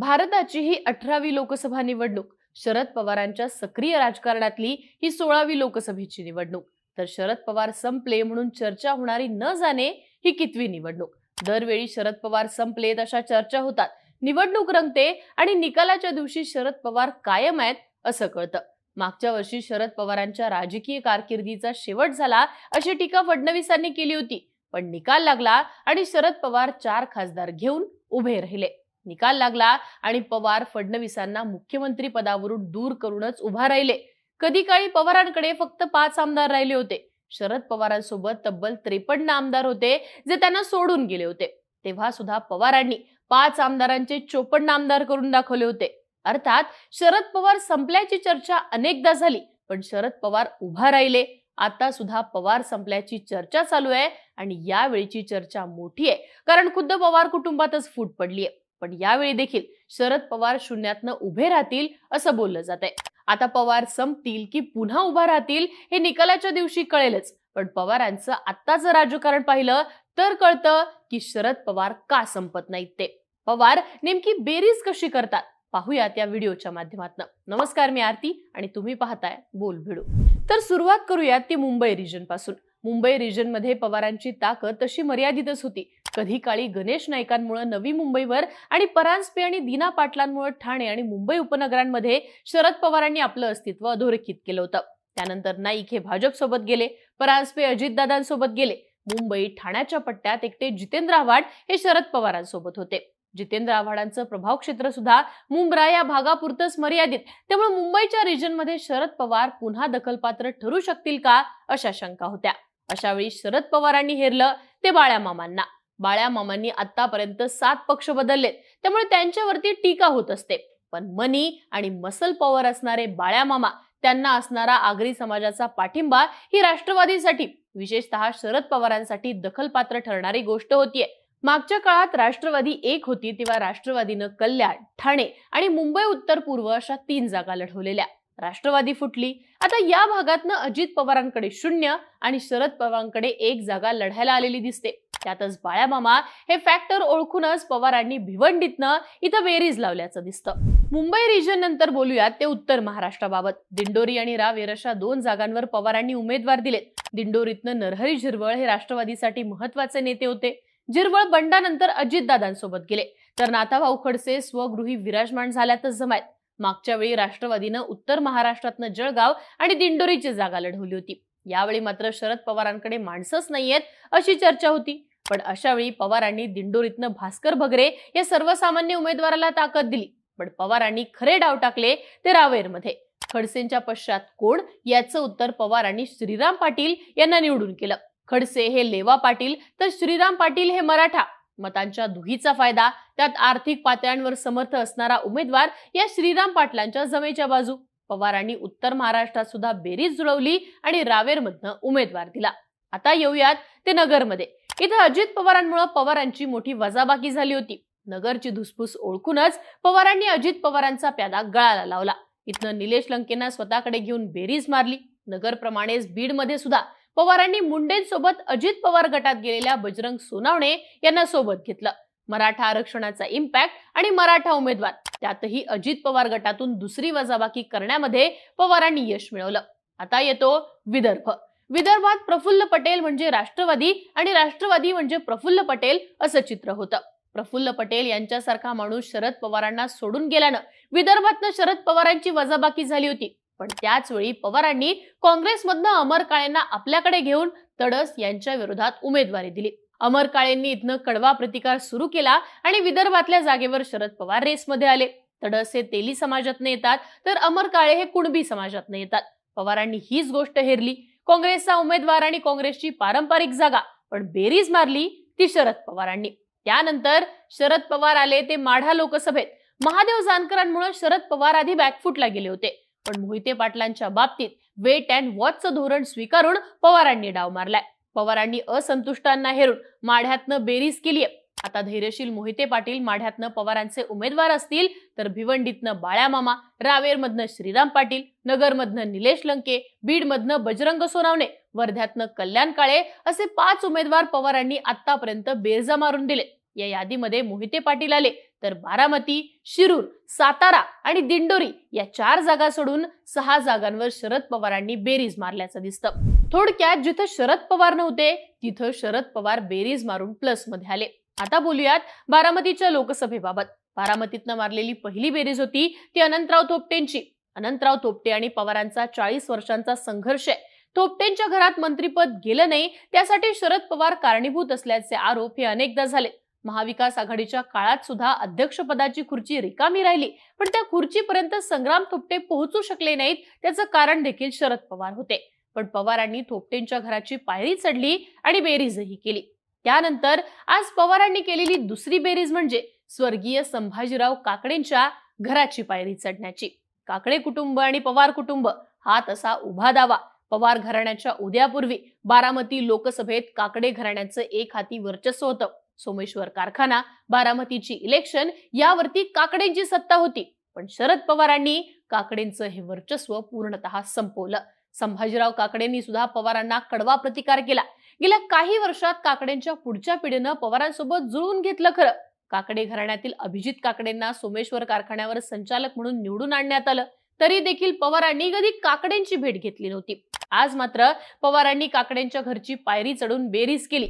भारताची ही अठरावी लोकसभा निवडणूक शरद पवारांच्या सक्रिय राजकारणातली ही सोळावी लोकसभेची निवडणूक. तर शरद पवार संपले म्हणून चर्चा होणारी न जाणे ही कितवी निवडणूक. दरवेळी शरद पवार संपलेत अशा चर्चा होतात. निवडणूक रंगते आणि निकालाच्या दिवशी शरद पवार कायम आहेत असं कळतं. मागच्या वर्षी शरद पवारांच्या राजकीय कारकिर्दीचा शेवट झाला अशी टीका फडणवीसांनी केली होती. पण निकाल लागला आणि शरद पवार चार खासदार घेऊन उभे राहिले. निकाल लागला आणि पवार फडणवीसांना मुख्यमंत्री पदावरून दूर करूनच उभा राहिले. कधी काळी पवारांकडे फक्त पाच आमदार राहिले होते. शरद पवारांसोबत तब्बल त्रेपन्न आमदार होते जे त्यांना सोडून गेले होते. तेव्हा सुद्धा पवारांनी पाच आमदारांचे चोपन्न आमदार करून दाखवले होते. अर्थात शरद पवार संपल्याची चर्चा अनेकदा झाली पण शरद पवार उभा राहिले. आता सुद्धा पवार संपल्याची चर्चा चालू आहे आणि यावेळीची चर्चा मोठी आहे कारण खुद्द पवार कुटुंबातच फूट पडली आहे पण यावेळी देखील शरद पवार शून्यातनं उभे राहतील असं बोललं जात आहे आता पवार संपतील की पुन्हा उभा राहतील हे निकालाच्या दिवशी कळेलच. पण पवारांचं आत्ताचं राजकारण पाहिलं तर कळतं की शरद पवार का संपत नाहीत ते. पवार नेमकी बेरीज कशी करतात? पाहूयात या व्हिडिओच्या माध्यमातून. नमस्कार मी आरती आणि तुम्ही पाहताय बोल भिडू. तर सुरुवात करूयात ती मुंबई रिजनपासून. मुंबई रिजनमध्ये पवारांची ताकद तशी मर्यादितच होती. कधी काळी गणेश नाईकांमुळे नवी मुंबईवर आणि परांजपे आणि दीना पाटलांमुळे ठाणे आणि मुंबई उपनगरांमध्ये शरद पवारांनी आपलं अस्तित्व अधोरेखित केलं होतं. त्यानंतर नाईक हे भाजपसोबत गेले परांजपे अजितदादांसोबत गेले. मुंबई ठाण्याच्या पट्ट्यात एकटे जितेंद्र आव्हाड हे शरद पवारांसोबत होते. जितेंद्र आव्हाडांचं प्रभाव क्षेत्र सुद्धा मुंब्रा या भागापुरतच मर्यादित. त्यामुळे मुंबईच्या रिजनमध्ये शरद पवार पुन्हा दखलपात्र ठरू शकतील का अशा शंका होत्या. अशावेळी शरद पवारांनी हेरलं ते बाळ्या मामांना बाळ्या मामांनी आतापर्यंत सात पक्ष बदललेत त्यामुळे त्यांच्यावरती टीका होत असते. पण मनी आणि मसल पॉवर असणारे बाळ्या मामा त्यांना असणारा आगरी समाजाचा पाठिंबा ही राष्ट्रवादीसाठी विशेषतः शरद पवारांसाठी दखलपात्र ठरणारी गोष्ट होतीये. मागच्या काळात राष्ट्रवादी एक होती तेव्हा राष्ट्रवादीनं कल्याण ठाणे आणि मुंबई उत्तर पूर्व अशा तीन जागा लढवलेल्या. राष्ट्रवादी फुटली. आता या भागातनं अजित पवारांकडे शून्य आणि शरद पवारांकडे एक जागा लढायला आलेली दिसते. त्यातच बाळ्यामामा हे फॅक्टर ओळखूनच पवारांनी भिवंडीतनं इथं बेरीज लावल्याचं दिसतं. मुंबई रिजन नंतर बोलूयात ते उत्तर महाराष्ट्राबाबत. दिंडोरी आणि रावेर अशा दोन जागांवर पवारांनी उमेदवार दिलेत. दिंडोरीतनं नरहरी झिरवळ हे राष्ट्रवादीसाठी महत्त्वाचे नेते होते. झिरवळ बंडानंतर अजितदादांसोबत गेले. तर नाताभाऊ खडसे स्वगृही विराजमान झाल्यातच जमायत. मागच्या वेळी राष्ट्रवादीनं उत्तर महाराष्ट्रातनं जळगाव आणि दिंडोरीची जागा लढवली होती. यावेळी मात्र शरद पवारांकडे माणसंच नाहीयेत अशी चर्चा होती. पण अशा वेळी पवारांनी दिंडोरीतनं भास्कर भगरे या सर्वसामान्य उमेदवाराला ताकद दिली. पण पवारांनी खरे डाव टाकले ते रावेरमध्ये. खडसेंच्या पश्चात कोण? याचं उत्तर पवारांनी श्रीराम पाटील यांना निवडून केलं. खडसे हे लेवा पाटील तर श्रीराम पाटील हे मराठा. मतांच्या दुहीचा फायदा त्यात आर्थिक पातळ्यांवर समर्थ असणारा उमेदवार या श्रीराम पाटलांच्या जमेच्या बाजू. पवारांनी उत्तर महाराष्ट्रात सुद्धा बेरीज जुळवली आणि रावेरमधनं उमेदवार दिला. आता येऊयात ते नगरमध्ये. इथं अजित पवारांमुळे पवारांची मोठी वजाबाकी झाली होती. नगरची धुसफूस ओळखूनच पवारांनी अजित पवारांचा प्यादा गळाला लावला. इथनं निलेश लंकेंना स्वतःकडे घेऊन बेरीज मारली. नगरप्रमाणेच बीडमध्ये सुद्धा पवारांनी मुंडेंसोबत अजित पवार गटात गेलेल्या बजरंग सोनावणे यांना सोबत घेतलं. मराठा आरक्षणाचा इम्पॅक्ट आणि मराठा उमेदवार त्यातही अजित पवार गटातून दुसरी वजाबाकी करण्यामध्ये पवारांनी यश मिळवलं. आता येतो विदर्भ. विदर्भात प्रफुल्ल पटेल म्हणजे राष्ट्रवादी आणि राष्ट्रवादी म्हणजे प्रफुल्ल पटेल असं चित्र होतं. प्रफुल्ल पटेल यांच्यासारखा माणूस शरद पवारांना सोडून गेल्यानं विदर्भातनं शरद पवारांची वजाबाकी झाली होती. पण त्याचवेळी पवारांनी काँग्रेसमधनं अमर काळेंना आपल्याकडे घेऊन तडस यांच्या विरोधात उमेदवारी दिली. अमर काळेंनी इथनं कडवा प्रतिकार सुरू केला आणि विदर्भातल्या जागेवर शरद पवार रेसमध्ये आले. तडस हे तेली समाजातनं येतात तर अमर काळे हे कुणबी समाजातनं येतात. पवारांनी हीच गोष्ट हेरली. काँग्रेसचा उमेदवार आणि काँग्रेसची पारंपरिक जागा पण बेरीज मारली ती शरद पवारांनी. त्यानंतर शरद पवार आले ते माढा लोकसभेत. महादेव जानकरांमुळे शरद पवार आधी बॅकफुटला गेले होते. पण मोहिते पाटलांच्या बाबतीत वेट अँड वॉचचं धोरण स्वीकारून पवारांनी डाव मारलाय. पवारांनी असंतुष्टांना हेरून माढ्यातनं बेरीज केलीय. आता धैर्यशील मोहिते पाटील माढ्यातनं पवारांचे उमेदवार असतील तर भिवंडीतनं बाळ्यामामा रावेरमधनं श्रीराम पाटील नगरमधनं निलेश लंके बीडमधनं बजरंग सोनावणे वर्ध्यातनं कल्याण काळे असे पाच उमेदवार पवारांनी आतापर्यंत बेरजा मारून दिले. या यादीमध्ये मोहिते पाटील आले. तर बारामती शिरूर सातारा आणि दिंडोरी या चार जागा सोडून सहा जागांवर शरद पवारांनी बेरीज मारल्याचं दिसतं. थोडक्यात जिथं शरद पवार नव्हते तिथं शरद पवार बेरीज मारून प्लसमध्ये आले. आता बोलूयात बारामतीच्या लोकसभेबाबत. बारामतीतनं मारलेली पहिली बेरीज होती ती अनंतराव थोपटेंची. अनंतराव थोपटे आणि पवारांचा चाळीस वर्षांचा संघर्ष आहे. थोपटेंच्या घरात मंत्रीपद गेलं नाही त्यासाठी शरद पवार कारणीभूत असल्याचे आरोप हे अनेकदा झाले. महाविकास आघाडीच्या काळात सुद्धा अध्यक्षपदाची खुर्ची रिकामी राहिली पण त्या खुर्चीपर्यंत संग्राम थोपटे पोहोचू शकले नाहीत त्याचं कारण देखील शरद पवार होते. पण पवारांनी थोपटेंच्या घराची पायरी चढली आणि बेरीजही केली. त्यानंतर आज पवारांनी केलेली दुसरी बेरीज म्हणजे स्वर्गीय संभाजीराव काकडेंच्या घराची पायरी चढण्याची. काकडे कुटुंब आणि पवार कुटुंब हा तसा उभा दावा. पवार घराण्याच्या उद्यापूर्वी बारामती लोकसभेत काकडे घराण्याचं एक हाती वर्चस्व होतं. सोमेश्वर कारखाना बारामतीची इलेक्शन यावरती काकडेंची सत्ता होती. पण शरद पवारांनी काकडेंचं हे वर्चस्व पूर्णतः संपवलं. संभाजीराव काकडेंनी सुद्धा पवारांना कडवा प्रतिकार केला. गेल्या काही वर्षात काकडेंच्या पुढच्या पिढीनं पवारांसोबत जुळवून घेतलं खरं. काकडे घराण्यातील अभिजित काकडेंना सोमेश्वर कारखान्यावर संचालक म्हणून निवडून आणण्यात आलं. तरी देखील पवारांनी कधी काकडेंची भेट घेतली नव्हती. आज मात्र पवारांनी काकडेंच्या घरची पायरी चढून बेरीज केली.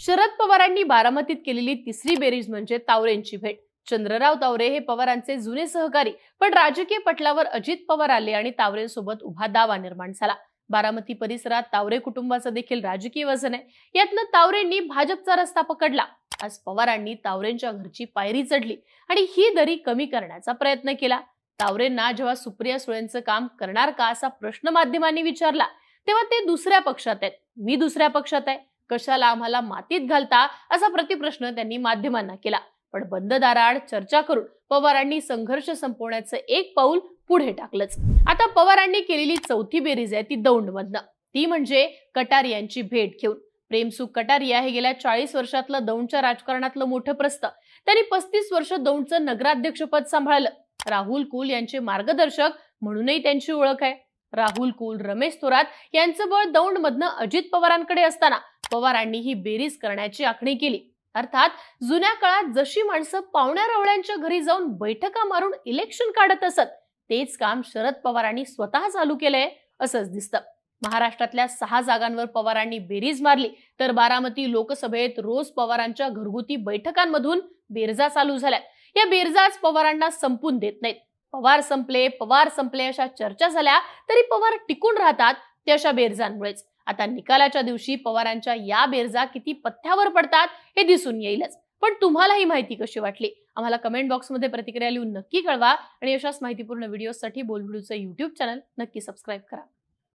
शरद पवारांनी बारामतीत केलेली तिसरी बेरीज म्हणजे तावरेंची भेट. चंद्रराव तावरे हे पवारांचे जुने सहकारी पण राजकीय पटलावर अजित पवार आले आणि तावरेंसोबत उभा दावा निर्माण झाला. बारामती परिसरात तावरे कुटुंबाचं देखील राजकीय वजन आहे. यातनं तावरेंनी भाजपचा रस्ता पकडला. आज पवारांनी तावरेंच्या घरची पायरी चढली आणि ही दरी कमी करण्याचा प्रयत्न केला. तावरेंना जेव्हा सुप्रिया सुळेंचं काम करणार का असा प्रश्न माध्यमांनी विचारला तेव्हा ते दुसऱ्या पक्षात आहेत. मी दुसऱ्या पक्षात आहे. कशाला आम्हाला मातीत घालता असा प्रतिप्रश्न त्यांनी माध्यमांना केला. पण बंद दाराआड चर्चा करून पवारांनी संघर्ष संपवण्याचं एक पाऊल पुढे टाकलंच. आता पवारांनी केलेली चौथी बेरीज आहे ती दौंडमधनं. ती म्हणजे कटार यांची भेट घेऊन. प्रेमसुख कटारिया हे गेल्या चाळीस वर्षातलं दौंडच्या राजकारणातलं मोठं प्रस्त. त्यांनी पस्तीस वर्ष दौंडचं नगराध्यक्षपद सांभाळलं. राहुल कुल यांचे मार्गदर्शक म्हणूनही त्यांची ओळख आहे. राहुल कुल रमेश थोरात यांचं बळ दौंड मधनं अजित पवारांकडे असताना पवारांनी ही बेरीज करण्याची आखणी केली. अर्थात जुन्या काळात जशी माणसं पाहुण्या रावळ्यांच्या घरी जाऊन बैठका मारून इलेक्शन काढत असत तेच काम शरद पवारांनी स्वतः चालू केलंय असंच दिसतं. महाराष्ट्रातल्या सहा जागांवर पवारांनी बेरीज मारली तर बारामती लोकसभेत रोज पवारांच्या घरगुती बैठकांमधून बेरजा चालू झाल्या. या बेरजाच पवारांना संपून देत नाहीत. पवार संपले पवार संपले अशा चर्चा झाल्या तरी पवार टिकून राहतात त्या अशा बेरजांमुळेच. आता निकालाच्या दिवशी पवारांच्या या बेरजा किती पथ्यावर पडतात हे दिसून येईलच. पण तुम्हाला ही माहिती कशी वाटली? आम्हाला कमेंट बॉक्समध्ये प्रतिक्रिया लिहून नक्की कळवा आणि अशाच माहितीपूर्ण व्हिडिओसाठी बोलबिडूचं युट्यूब चॅनल नक्की सबस्क्राईब करा.